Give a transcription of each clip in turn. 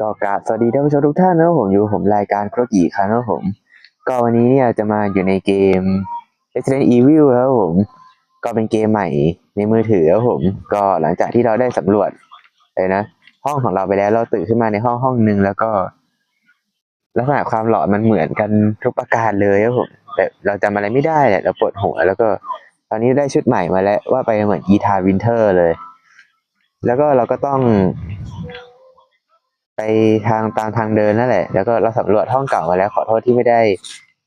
ก็กราบสวัสดีท่านผู้ชมทุกท่านนะครับผมอยู่ผมรายการโครกีครั้งนะครับผม ก็วันนี้เนี่ยจะมาอยู่ในเกม Resident Evil ครับผม ก็เป็นเกมใหม่ในมือถือครับผม ก็หลังจากที่เราได้สำรวจเลยนะห้องของเราไปแล้วเราตื่นขึ้นมาในห้องห้องหนึ่งแล้วก็ ลักษณะความหลอนมันเหมือนกันทุกประการเลยครับผมแต่เราจำอะไรไม่ได้เนี่ยเราปวดหัวแล้วก็ ตอนนี้ได้ชุดใหม่มาแล้วว่าไปเหมือนกีทาวินเทอร์เลย แล้วก็เราก็ต้อง ไปทางตามทางเดินนั่นแหละ แล้วก็เราสำรวจห้องเก่ามาแล้ว ขอโทษที่ไม่ได้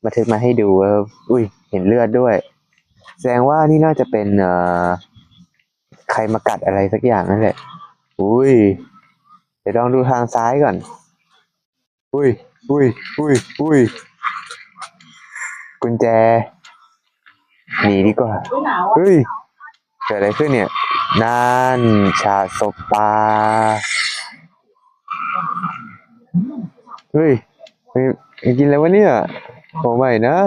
บันทึกมาให้ดูอออุ้ยเห็นเลือดด้วย แสดงว่านี่น่าจะเป็นเอ่อใครมากัดอะไรสักอย่างนั่นแหละ อุ้ย เดี๋ยวลองดูทางซ้ายก่อน อุ้ย อุ้ย อุ้ย อุ้ย กุญแจ หนีดีกว่าเฮ้ย เกิดอะไรขึ้นเนี่ย นั่น ชาสปา เฮ้ยเฮ้ยกินอะไรวะเนี่ยโอไม่นะ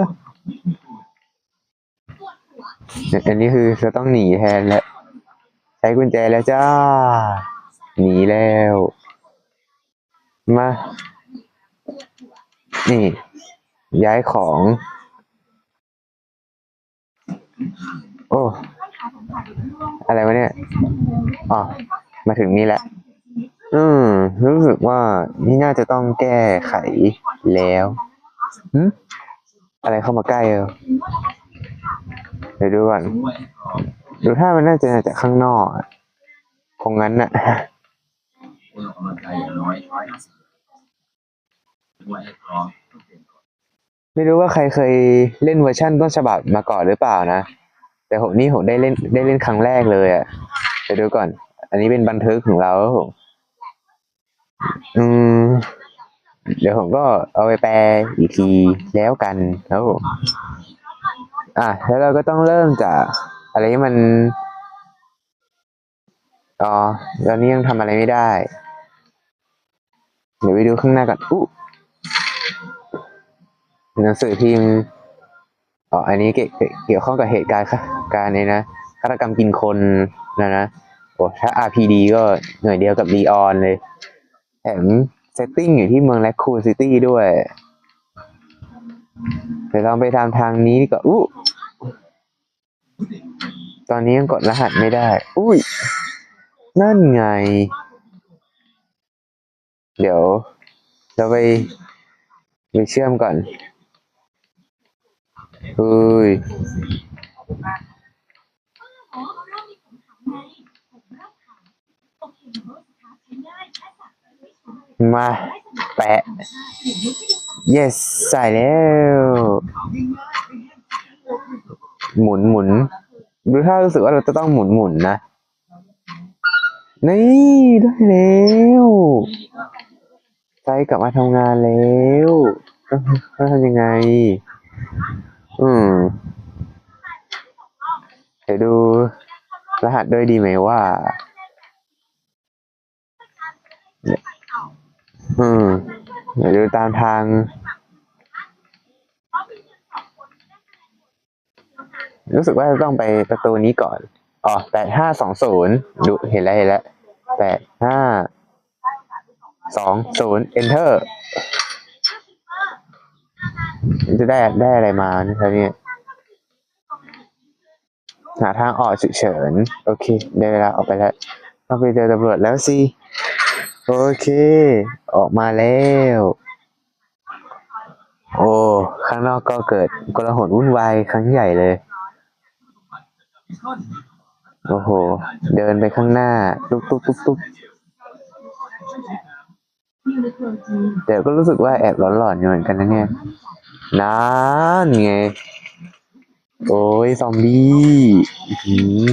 อันนี้คือจะต้องหนีแทนแล้วใช้กุญแจแล้วจ้า หนีแล้ว มา นี่ ย้ายของ โอ้ อะไรวะเนี่ย อ๋อ มาถึงนี่แหละ อืมรู้สึกว่านี่น่าจะต้องแก้ไขแล้วหึอะไรเข้ามาใกล้เออเดี๋ยวดูก่อนดูถ้ามันน่าจะมาจากข้างนอกอะคงงั้นน่ะคุณออกกำลังกายอย่างน้อยร้อยห้าสิบด้วยให้พร้อมต้องเตรียมก่อนไม่รู้ว่าใครเคยเล่นเวอร์ชั่นต้นฉบับมาก่อนหรือเปล่านะ แต่ผมนี่ผมได้เล่นได้เล่นครั้งแรกเลยอะเดี๋ยวดูก่อน อันนี้เป็นบันทึกของเราครับผม อืม เดี๋ยวผมก็เอาไปแปลอีกทีแล้วกันครับผมอะแล้วเราก็ต้องเริ่มจากอะไรที่มันอ๋อตอนนี้ยังทำอะไรไม่ได้ เดี๋ยวไปดูข้างหน้าก่อนอู้หนังสือพิมพ์อ๋ออันนี้เกี่ยวข้องกับเหตุการณ์ค่ะการนี้นะฆาตกรรมกินคนนะนะโอ้ถ้า RPD ก็หน่วยเดียวกับ l ีออนเลย แถมเซตติ้งอยู่ที่เมืองแลคูซิตี้ด้วยเดี๋ยวลองไปทำทางนี้ดีกว่าอู้ตอนนี้ยังกดรหัสไม่ได้ อุ้ย นั่นไง เดี๋ยว เราไปไปเชื่อมก่อนอุ้ย มาแปะ yes ใส่แล้ว หมุนหมุนดูถ้ารู้สึกว่าเราจะต้องหมุนหมุนนะ นี่ได้แล้วใจกลับมาทำงานแล้วต้องต้องทำยังไง อืม เดี๋ยวดูรหัสด้วยดีไหมว่า อืมเดี๋ยวดูตามทาง รู้สึกว่าจะต้องไปประตูนี้ก่อน อ๋อแปดห้าสองศูนย์ดูเห็นแล้วเห็นแล้วแปดห้าสองศูนย์ enter จะได้ได้อะไรมานะครับเนี่ยหาทางออกฉุกเฉิน โอเค ได้เวลาออกไปแล้วต้องไปเจอตำรวจแล้วสิ โอเค ออกมาแล้ว โอ้ ข้างนอกก็เกิดกลาหนวุ่นวายครั้งใหญ่เลย โอ้โห เดินไปข้างหน้า ตุ๊บตุ๊บตุ๊บตุ๊บเดี๋ยวก็รู้สึกว่าแอบหลอนๆอยู่เหมือนกันนะเนี่ยนั่นไง โอ้ย ซอมบี้หือ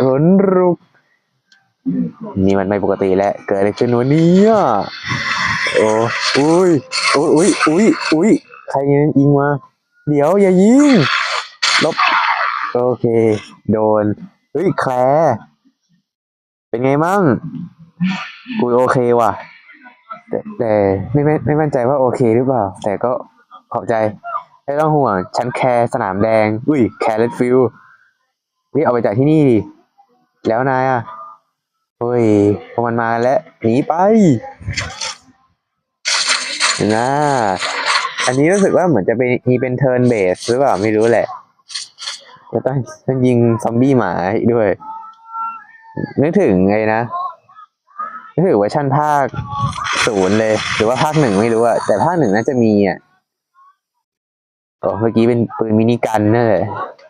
ขนรุก นี่มันไม่ปกติแล้ว เกิดอะไรขึ้นวะเนี่ยโอ้อุ้ยอุ้ยอุ้ยอุ้ยอุ้ยใครยิงมา เดี๋ยวอย่ายิง ลบ โอเค โดนเฮ้ยแคลร์เป็นไงมั่งกูโอเคว่ะ แต่แต่ไม่ไม่ไม่มั่นใจว่าโอเคหรือเปล่า แต่ก็ขอบใจ ไม่ต้องห่วง ฉันแคร์สนามแดง อุ้ย แคร์เลดฟิลนี่เอาไปจากที่นี่ดิแล้วนายอะ เฮ้ยพอมันมาแล้วหนีไปนะอันนี้รู้สึกว่าเหมือนจะเป็นมีเป็นเทิร์นเบสหรือเปล่าไม่รู้แหละจะต้องต้องยิงซอมบี้หมาด้วย นึกถึงไงนะนึกถึงเวอร์ชันภาคศูนย์เลย หรือว่าภาคหนึ่งไม่รู้อะแต่ภาคหนึ่งน่าจะมีอะโอ้เมื่อกี้เป็นปืนมินิกันนั่นแหละ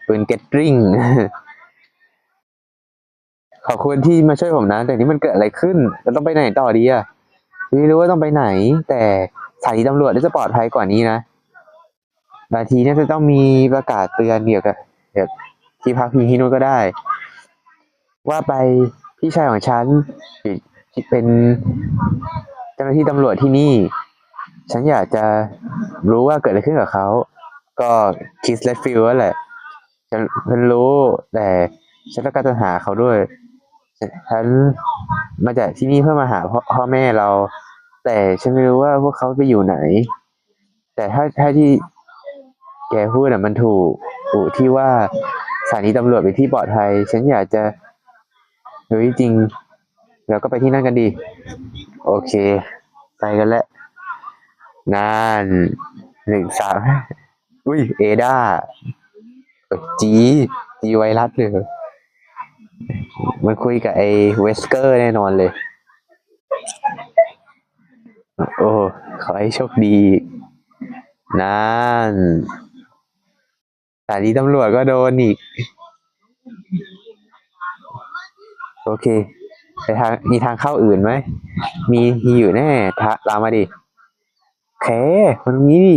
ปืนเกตริง ขอบคุณที่มาช่วยผมนะ แต่นี้มันเกิดอะไรขึ้นเราต้องไปไหนต่อดีอะไม่รู้ว่าต้องไปไหน แต่สถานีตำรวจน่าจะปลอดภัยกว่านี้นะบางทีเนี่ยจะต้องมีประกาศเตือนเกี่ยวกับเกี่ยวกับที่พักพิงที่นู่นก็ได้ ว่าไปพี่ชายของฉันเป็นเจ้าหน้าที่ตำรวจที่นี่ ฉันอยากจะรู้ว่าเกิดอะไรขึ้นกับเขา ก็คิสเลดฟิลแหละ ฉันรู้แต่ฉันต้องการจะหาเขาด้วย ฉันมาจากที่นี่เพื่อมาหาพ่อพอแม่เรา แต่ฉันไม่รู้ว่าพวกเขาไปอยู่ไหน แต่ถ้าถ้าที่แกพูดอะมันถูกถูกที่ว่าสถานีตำรวจเป็นที่ปลอดภัย ฉันอยากจะเฮ้ยจริงเราก็ไปที่นั่นกันดี โอเค ไปกันแล้วนานหนึ่งสามอุ้ยเอดาจีจีไวรัสเลย มันคุยกับไอ้เวสเกอร์แน่นอนเลย โอ้ขอให้โชคดีนั่นสถานีตำรวจก็โดนอีก โอเค ไปทางมีทางเข้าอื่นไหม มีมีอยู่แน่ทะตามมาดิแคมันมีดิ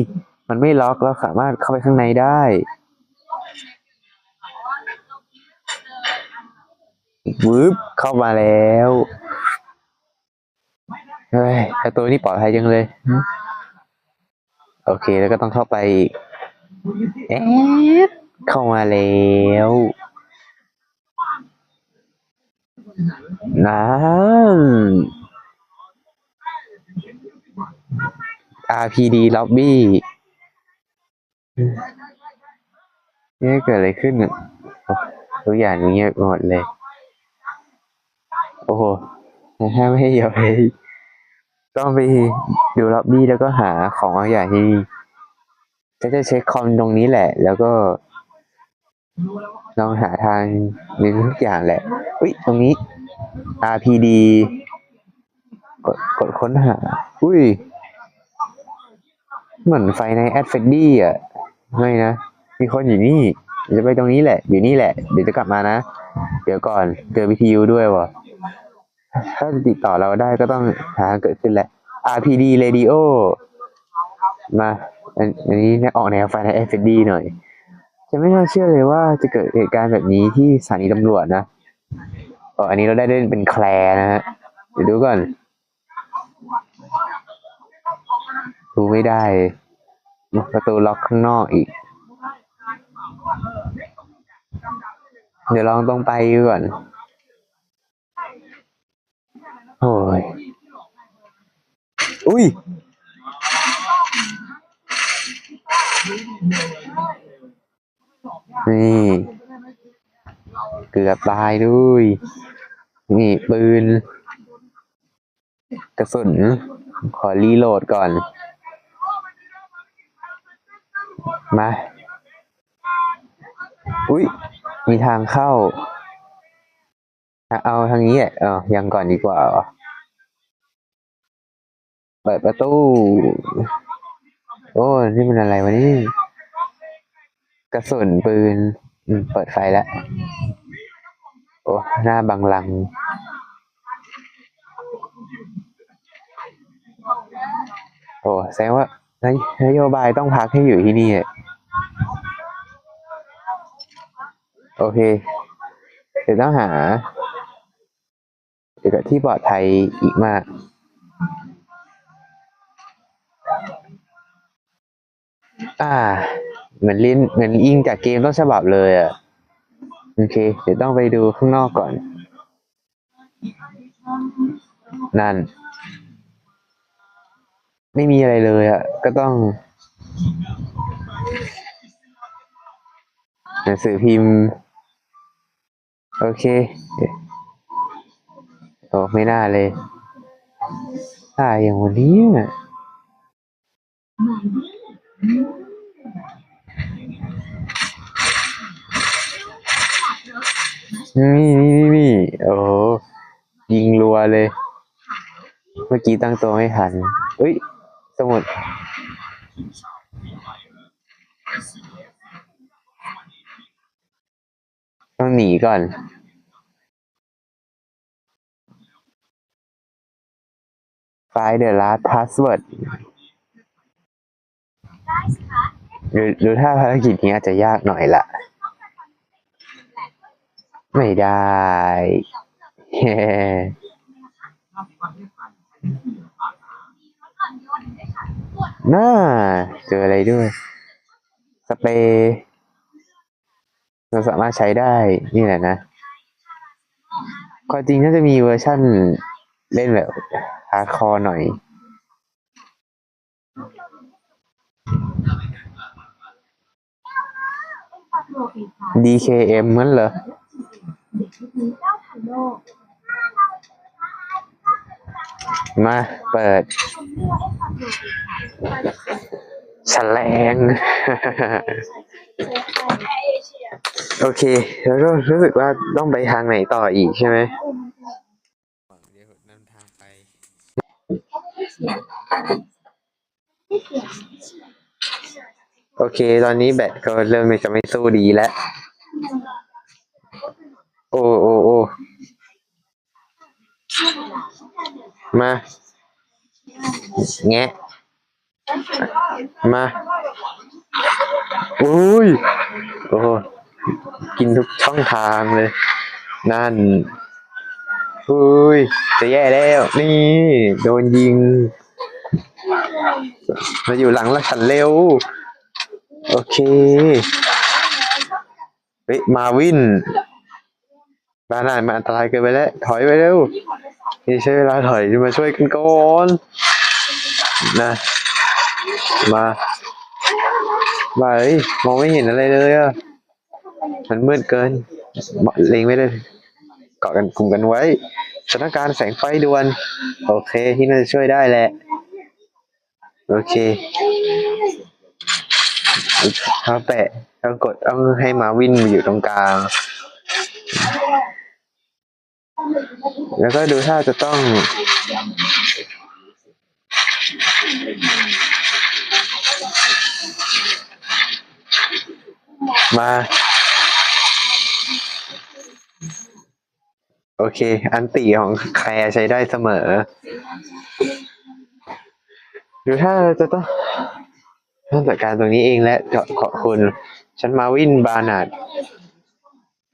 มันไม่ล็อกเราสามารถเข้าไปข้างในได้ วืบเข้ามาแล้วเฮ้ยแต่ตัวนี้ปลอดภัยจังเลย โอเคแล้วก็ต้องเข้าไปเอ๊ะเข้ามาแล้วนั่น RPD Lobby เนี่ยเกิดอะไรขึ้นอะทุกอย่างเงียบหมดเลย โอ้โหถ้าไม่ให้เยอะเลยต้องไปดูล็อบบี้แล้วก็หาของบางอย่างที่นี่จะจะเช็คคอมตรงนี้แหละ แล้วก็ลองหาทางในทุกอย่างแหละ อุ้ยตรงนี้ RPD กดกดค้นหา อุ้ย เหมือนไฟในแอดเฟดดี้อะ ไม่นะ มีคนอยู่นี่ จะไปตรงนี้แหละ อยู่นี่แหละ เดี๋ยวจะกลับมานะ เดี๋ยวก่อน เจอวิทยุด้วยวะ ถ้าจะติดต่อเราได้ก็ต้องหาเกิดขึ้นแหละ RPD Radio มาอันอันนี้เนี่ยออกแนวไฟใน FD หน่อย จะไม่น่าเชื่อเลยว่าจะเกิดเหตุการณ์แบบนี้ที่สถานีตำรวจนะอ๋ออันนี้เราได้เล่นเป็นแคลนะฮะเดี๋ยวดูก่อน ดูไม่ได้ ประตูล็อกข้างนอกอีก เดี๋ยวลองตรงไปก่อน โอ้ยอุ้ย นี่ เกือบตายด้วย นี่ปืน กระสุน ขอรีโหลดก่อน มา อุ้ย มีทางเข้า เอาทางนี้อะเออยังก่อนดีกว่าเปิดประตู โอ้ นี่มันอะไรวะนี่ กระสุนปืน อืม เปิดไฟแล้ว โอ้ หน้าบังลัง โอ้ แสดงว่านโยบายต้องพักให้อยู่ที่นี่อะโอเค เดี๋ยวต้องหา เกี่ยวกับที่ปลอดภัยอีกมาก อ่า เหมือนลิ้นเหมือนอิงจากเกมต้นฉบับเลยอะ โอเค เดี๋ยวต้องไปดูข้างนอกก่อน นั่น ไม่มีอะไรเลยอะ ก็ต้อง หนังสือพิมพ์ โอเค โอ้ไม่น่าเลยอ่าอย่างวันนี้นี่นี่นี่นี่โอ้ยิงรัวเลย เมื่อกี้ตั้งตัวไม่ทันเอ้ย สมุดต้องหนีก่อน Find the last password หรือหรือถ้าภารกิจนี้อาจจะยากหน่อยละไม่ได้เฮ้น่า เจออะไรด้วย สเปรย์เราสามารถใช้ได้ นี่แหละนะความจริงน่าจะมีเวอร์ชั่น เล่นแบบฮาร์ดคอร์หน่อย DKM มั้นเหรอมาเปิดแฉลง โอเค แล้วก็รู้สึกว่าต้องไปทางไหนต่ออีกใช่ไหมเดี๋ยวนำทางไป โอเค ตอนนี้แบตก็เริ่มจะไม่สู้ดีแล้ว โอ้โอ้โอ้มา แงะ มา อุ้ย โอ้ กินทุกช่องทางเลย นั่น อุ้ย จะแย่แล้ว นี่ โดนยิง มาอยู่หลังแล้วฉันเร็ว โอเค เฮ้ย มาวินบ้านไหนมันอันตรายเกินไปแล้ว ถอยไปเร็ว นี่ใช้เวลาถอยมาช่วยกันก่อนนะ มามาเฮ้ยมองไม่เห็นอะไรเลยอะ มันมืดเกิน เล็งไม่ได้ เกาะกันกลุ่มกันไว้ สถานการณ์แสงไฟด่วน โอเค ที่น่าจะช่วยได้แหละ โอเคเอาแปะต้องกดต้องให้มาวินอยู่ตรงกลาง แล้วก็ดูถ้าจะต้องมา โอเค อันตีของแคร์ใช้ได้เสมอ หรือถ้าจะต้องต้องจัดการตรงนี้เองและขอบคุณ ฉันมาวินบานาด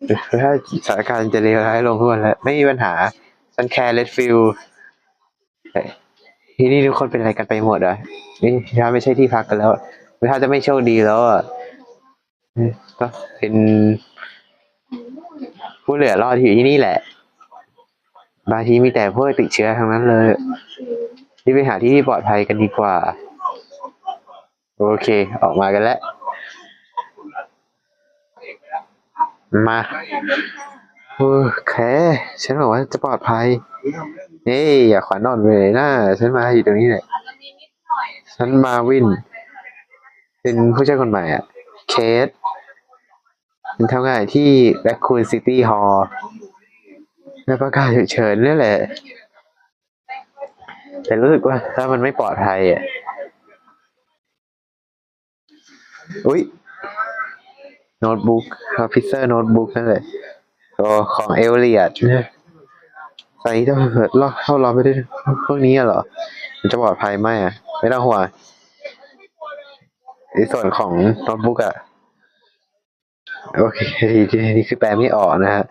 หรือถ้าสถานการณ์จะเลวร้ายลงทุกวันแล้ว ไม่มีปัญหา ฉันแคร์เลดฟิลที่นี่ทุกคนเป็นอะไรกันไปหมดเหรอะนี่ถ้าไม่ใช่ที่พักกันแล้วหรือถ้าจะไม่โชคดีแล้วอะก็เป็นผู้เหลือรอดที่อยู่ที่นี่แหละ บางทีมีแต่พวกติดเชื้อทั้งนั้นเลยที่ไปหาที่ที่ปลอดภัยกันดีกว่า โอเค ออกมากันแล้ว มาโอเค ฉันบอกว่าจะปลอดภัยเฮ้ยอย่าขวัญอ่อนไปเลยนะฉันมาอยู่ตรงนี้แหละฉันมาวิน เป็นผู้ช่วยคนใหม่อะ เคสเป็นทำงานที่แบคคูนซิตี้ฮอล และประกาศฉุกเฉินนี่แหละ แต่รู้สึกว่าถ้ามันไม่ปลอดภัยอะ อุ้ยโน้ตบุ๊กคอมพิเตอร์โน้ตบุ๊กนั่นแหละก็ของเอลเลียดใส่ถ้าเกิดลอกเข้าเราไม่ได้พวกนี้เหรอ มันจะปลอดภัยไหมอะ ไม่ต้องห่วงในส่วนของโน้ตบุ๊กอะ โอเคทีนี้คือแปลไม่ออกนะฮะ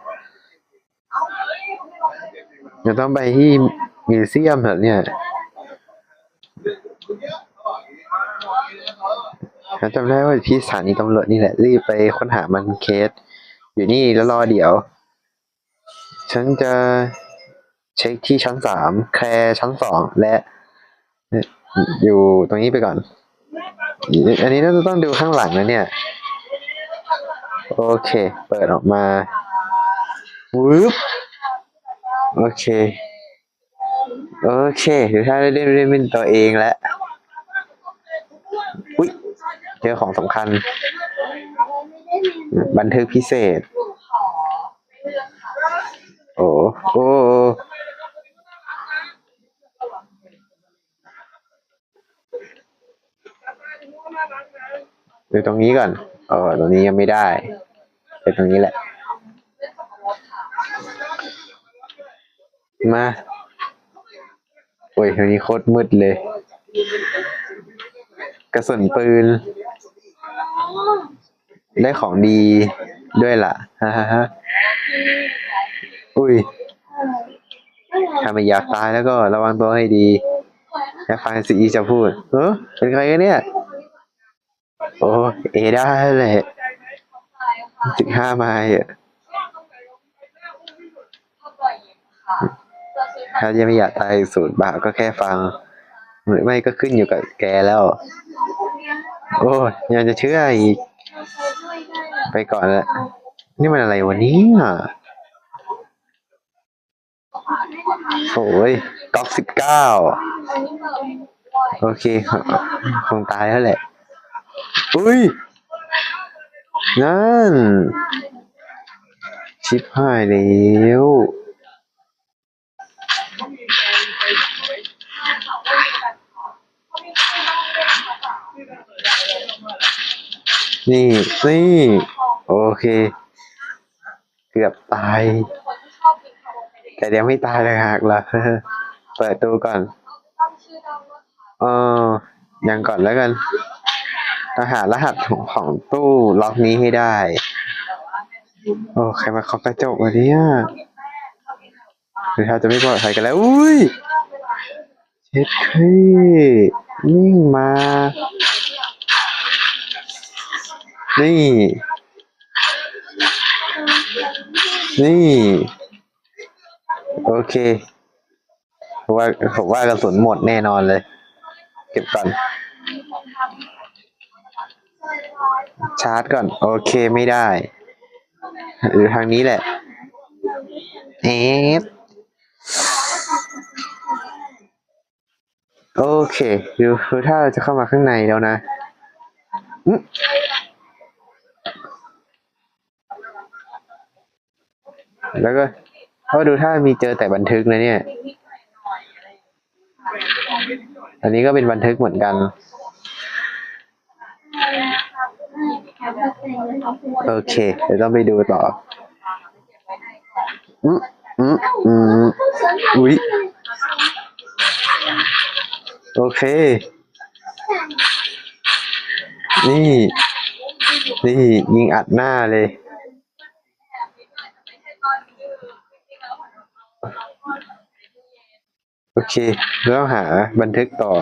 จะต้องไปที่มิวเซียมแบบเนี่ยฉันจำได้ว่าที่สถานีตำรวจนี่แหละ รีบไปค้นหามันเคส อยู่นี่แล้วรอเดี๋ยว ฉันจะเช็คที่ชั้นสามแคร์ชั้นสองและ อยู่ตรงนี้ไปก่อน อันนี้น่าจะต้องดูข้างหลังนะเนี่ย โอเค เปิดออกมาวึบ โอเค โอเคเดี๋ยวถ้าได้เล่นเล่นเป็นตัวเองแล้วอุ๊ยเจอของสำคัญ บันทึกพิเศษ โอ้โอ้ดูตรงนี้ก่อน เออตรงนี้ยังไม่ได้เป็นตรงนี้แหละ มาโอ้ยตรงนี้โคตรมืดเลย กระสุนปืน ได้ของดีด้วยล่ะฮ่าฮ่าฮ่าอุ้ยถ้าไม่อยากตายแล้วก็ระวังตัวให้ดีแค่ฟังสิอีจะพูด เออเป็นใครกันเนี่ย โอ้เอได้แหละสิบห้าไม้อะ ถ้าจะไม่อยากตายสูตรบาปก็แค่ฟัง หรือไม่ก็ขึ้นอยู่กับแกแล้ว โอ้ยยังจะเชื่ออีก ไปก่อนละนี่มันอะไรวะเนี่ยโอ้ยก๊อกสิบเก้าโอเค คงตายแล้วแหละ อุ้ย นั่น ชิบหายแล้ว นี่นี่โอเค เกือบตายแต่เดี๋ยวไม่ตายเลยหากล่ะเปิดตู้ก่อนเออยังก่อนแล้วกันรหารหัสของของตู้ล็อกนี้ให้ได้ โอ้ใครมาเคาะกระจกวะเนี่ยหรือถ้าจะไม่ปลอดภัยกันแล้ว อุ้ยเช็ดครีนิ่งมา นี่ นี่ โอเค ว่าผมว่ากระสุนหมดแน่นอนเลย เก็บก่อน ชาร์จก่อน โอเคไม่ได้ หรือทางนี้แหละ เอฟโอเค ดูดูถ้าเราจะเข้ามาข้างในแล้วนะอื้อ แล้วก็เพราะดูถ้ามีเจอแต่บันทึกนะเนี่ย อันนี้ก็เป็นบันทึกเหมือนกัน โอเค เดี๋ยวต้องไปดูต่อ อืมอืมอืมอุ๊ยโอเค นี่ นี่ยิงอัดหน้าเลย โอเค แล้วหาบันทึกต่อ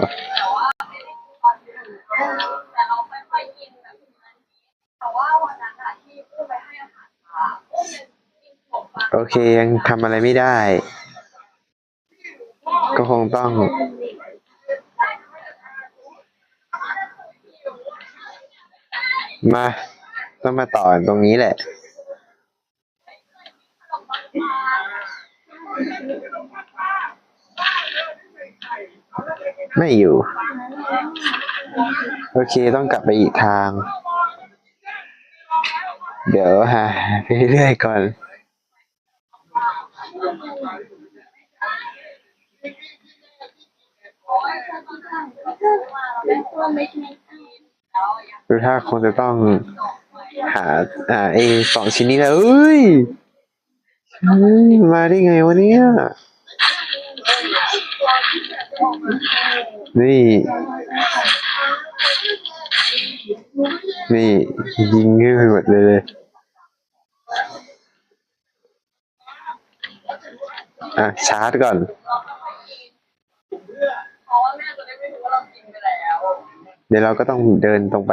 โอเคยังทำอะไรไม่ได้ ก็คงต้อง มา ต้องมาต่อตรงนี้แหละ ไม่อยู่ โอเคต้องกลับไปอีกทาง เดี๋ยวหาไปเรื่อยๆก่อนดูถ้าคงจะต้องหาอ่าไอสองชิ้นนี้แล้วเอ้ยมาได้ไงวะเนี่ย นี่ นี่ ยิงขึ้นไปหมดเลยเลยอะ ชาร์จก่อน เดี๋ยวเราก็ต้องเดินตรงไป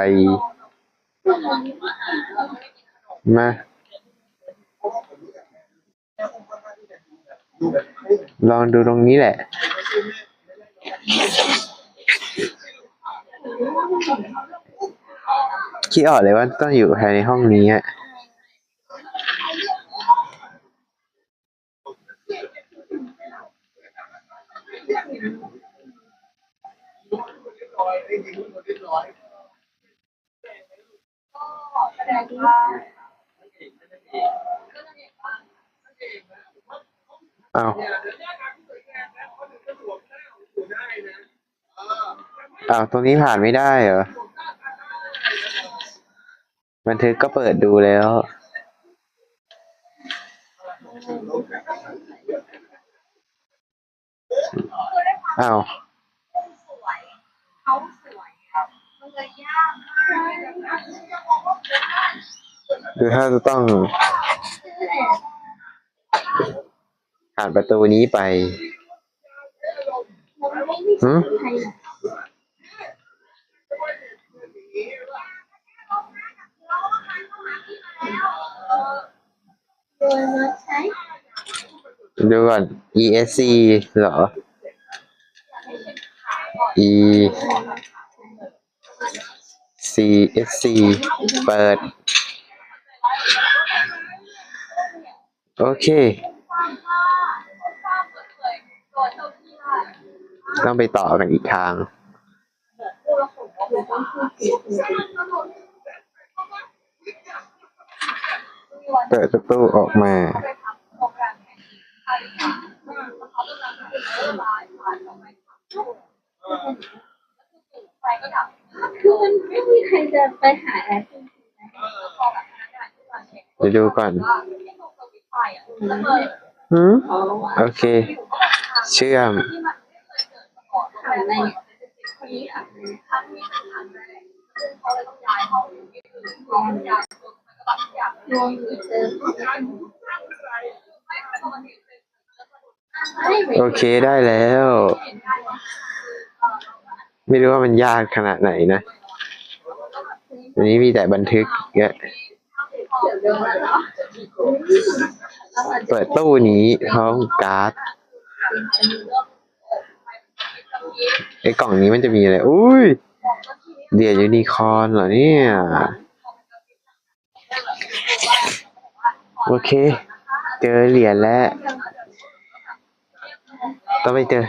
มาลองดูตรงนี้แหละ คิดออกเลยว่าต้องอยู่ภายในห้องนี้อะสดีค่ะอ้าว อ้าวตรงนี้ผ่านไม่ได้เหรอ บันทึกก็เปิดดูแล้ว อ้าวเขาวคือถ้าจะต้องผ่านประตูนี้ไป หรอกโดยมดูก่อน ESC เหรอ E C S C เปิด โอเค ต้องไปต่อกันอีกทาง เปิดประตูออกมา คือมันไม่มีใครจะไปหาแอปจริงๆนะเดี๋ยวดูก่อนหืมโอเค เชื่อม หาอะไรเนี่ยคนนี้หาอะไรลงอีเจอไม่โอเคได้แล้ว ไม่รู้ว่ามันยากขนาดไหนนะอันนี้มีแต่บันทึกเยอะเดี๋ยวเดี๋ยวแล้วเนาะเปิดตู้นี้พร้อมการ์ด ไอ้กล่องนี้มันจะมีอะไร อุ้ย เดียยูนิคอร์นเหรอเนี่ย โอเค เจอเหรียญแล้ว ต้องไปเจอ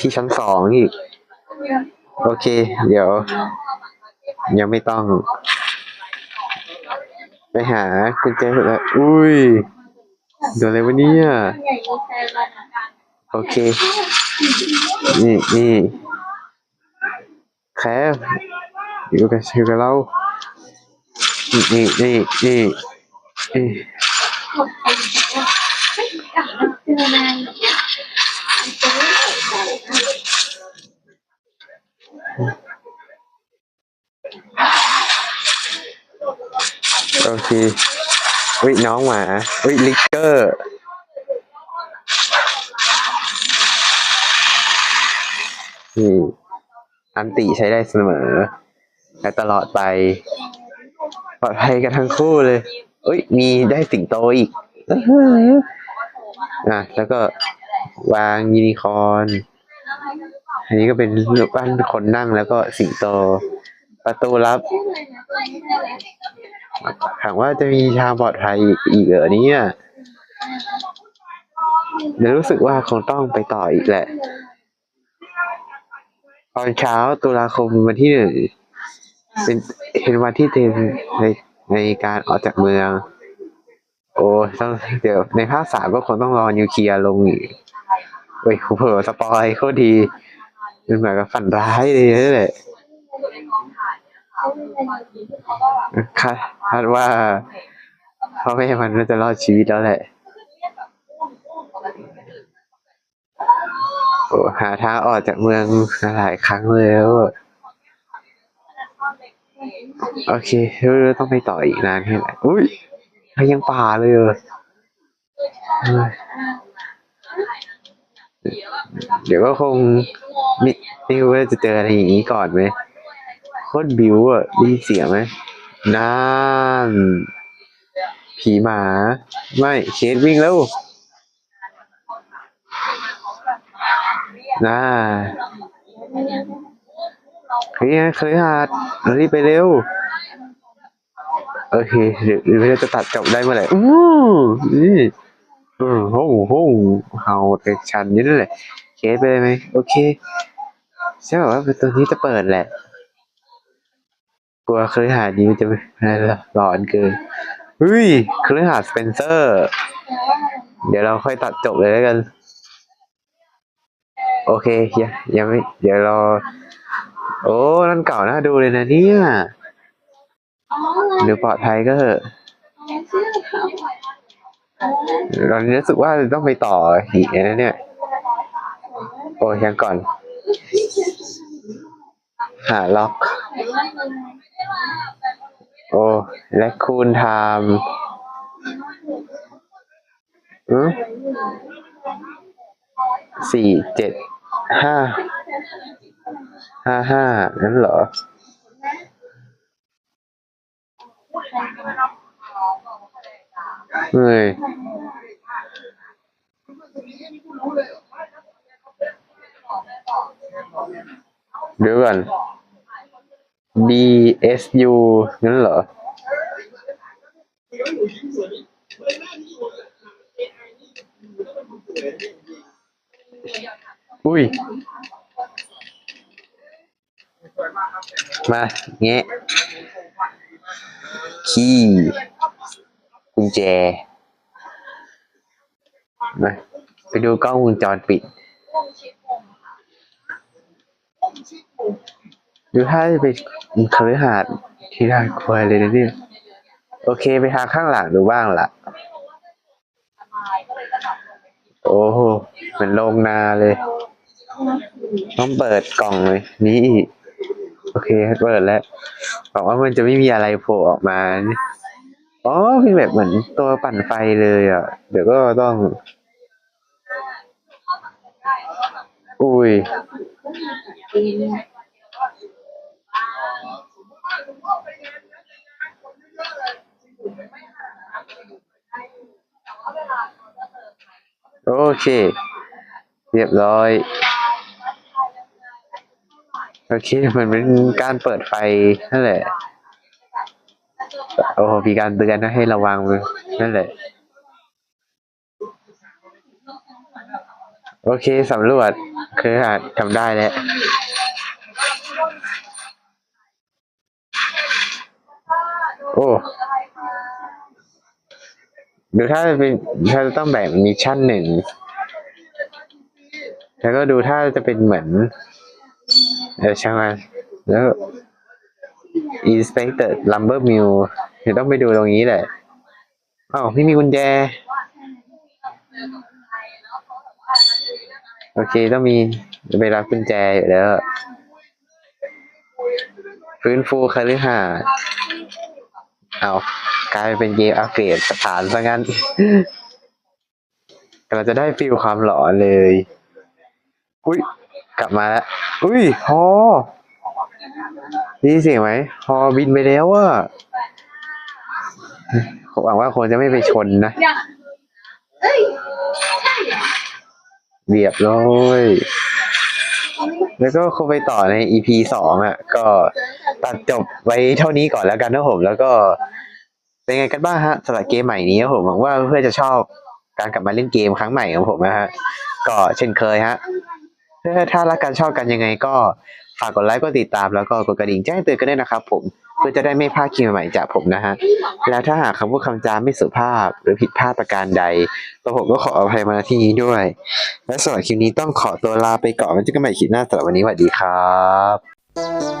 ที่ชั้นสองอีก โอเค เดี๋ยว ยังไม่ต้อง ไปหากุญแจแล้วอุ้ย เดี๋ยวอะไรวะเนี่ย โอเค นี่นี่แคบอยู่กับอยู่กับเรานี่นี่นี่นี่นี่หมดไปแล้วไม่กลับมอนานแบบเนี้ยมันจะไม่สนใจนะโอเคอุ้ยน้องหมาอุ้ยลิกเกอร์ นี่อันติใช้ได้เสมอ และตลอดไป ปลอดภัยกันทั้งคู่เลยอุ้ย มีได้สิงโตอีกอะแล้วก็วางยูนิคอนอันนี้ก็เป็นรูปปั้นคนนั่งแล้วก็สิงโต ประตูลับถามว่าจะมีทางปลอดภัยอีกอีกเหรอเนี่ยเดี๋ยวรู้สึกว่าคงต้องไปต่ออีกแหละ ตอนเช้าตุลาคมวันที่หนึ่งเป็นเป็นวันที่เต็มในในการออกจากเมือง โอ้ต้องเดี๋ยวในภาคสามก็คงต้องรอนิวเคลียร์ลงอีกเฮ้ยเผลอสปอยโคตรดีเป็นเหมือนกับฝันร้ายเลยนั่นแหละคาดคาดว่าพ่อแม่มันน่าจะรอดชีวิตแล้วแหละ โอ้ หาทางออกจากเมืองหลายครั้งแล้วโอเคเต้องไปต่ออีกนานแค่ไหนอุ้ยมันยังป่าเลยเหรอเดี๋ยวก็คงไม่ไม่ว่าจะเจออะไรอย่างนี้ก่อนไหมโคตรบิวอะด้ยินเสียไหมนั่นผีหมา ไม่เคสวิ่งแล้ว น่าเฮ้ยเคยหาดรีบไปเร็ว โอเคเดี๋ยวเดี๋ยวเราจะตัดจบได้เมื่อไหร่อู้นี่อืมโห้โห้เฮาแต่ชันนี่นั่นแหละเคสไปเลยไหมโอเคใช่แบบว่าประตูนี้จะเปิดแหละ กลัวเครือหาสนี้มันจะไม่หลอนเกินเฮ้ยเครือหาสสเปนเซอร์ เดี๋ยวเราค่อยตัดจบเลยแล้วกัน โอเคยังยังไม่เดี๋ยวราโอ้นั่นเก่าน่าดูเลยนะเนี่ยอ๋อดูปลอดภัยก็เถอะเสื้อเขาตอนนี้รู้สึกว่าต้องไปต่ออีกนะเนี่ย โอ้ยังก่อน หาล็อก โอ้และคูณไทม์อืมสี่เจ็ด ห้าห้าห้านั่นเหรอเฮ้ยเดี๋ยวก่ อุ้ย มาเงี้ยคีย์กุญแจมาไปดูกล้องวงจรปิด ดูถ้าจะไปคฤหาสน์ที่น่ากลัวเลยนะเนี่ย โอเคไปทางข้างหลังดูบ้างล่ะ โอ้โหเหมือนโรงนาเลย ต้องเปิดกล่องเลย นี่อีกโอเคเปิดแล้วบอกว่ามันจะไม่มีอะไรโผล่ออกมาอ๋อเป็นแบบเหมือนตัวปั่นไฟเลยอะ เดี๋ยวก็ต้อง อุ้ย โอเค เรียบร้อย โอเค มันเป็นการเปิดไฟนั่นแหละ โอ้มีการเตือนนะให้ระวังนั่นแหละ โอเคสำรวจคืออาจทำได้แล้วโอ้ ดูถ้าจะเป็นถ้าจะต้องแบ่งมิชชั่นหนึ่ง แล้วก็ดูถ้าจะเป็นเหมือน เออใช่ไหมแล้ว Inspector Lumber Mill เดี๋ยวต้องไปดูตรงนี้แหละอ้าวไม่มีกุญแจ โอเคต้องมีไปรับกุญแจอยู่แล้วฟื้นฟูคฤหาสน์เอา กลายเป็นเกมอัปเกรดสถานซะงั้นเราจะได้ฟีลความหลอนเลย อุ้ยกลับมาแล้ว อุ้ยฮอด้ยินเสียงไหมฮอบินไปแล้วอะหวังว่าคนจะไม่ไปชนนะเอ้ยใช่เหรอเรียบร้อยแล้วก็คงไปต่อใน EP สองอะ ก็ตัดจบไว้เท่านี้ก่อนแล้วกันนะผม แล้วก็ เป็นไงกันบ้างฮะสำหรับเกมใหม่นี้ผมหวังว่าเพื่อนจะชอบการกลับมาเล่นเกมครั้งใหม่ของผมนะฮะก็เช่นเคยฮะถ้าถ้ารักกันชอบกันยังไงก็ฝากกดไลค์กดติดตามแล้วก็กดกระดิ่งแจ้งเตือนกันด้วยนะครับ ผมเพื่อจะได้ไม่พลาดคลิปใหม่จากผมนะฮะแล้วถ้าหากคำพูดคำจาไม่สุภาพ หรือผิดพลาดประการใดตัวผมก็ขออภัยมาณที่นี้ด้วย และสำหรับคลิปนี้ต้องขอตัวลาไปก่อนไว้เจอกันใหม่คลิปหน้าสำหรับวันนี้สวัสดีครับ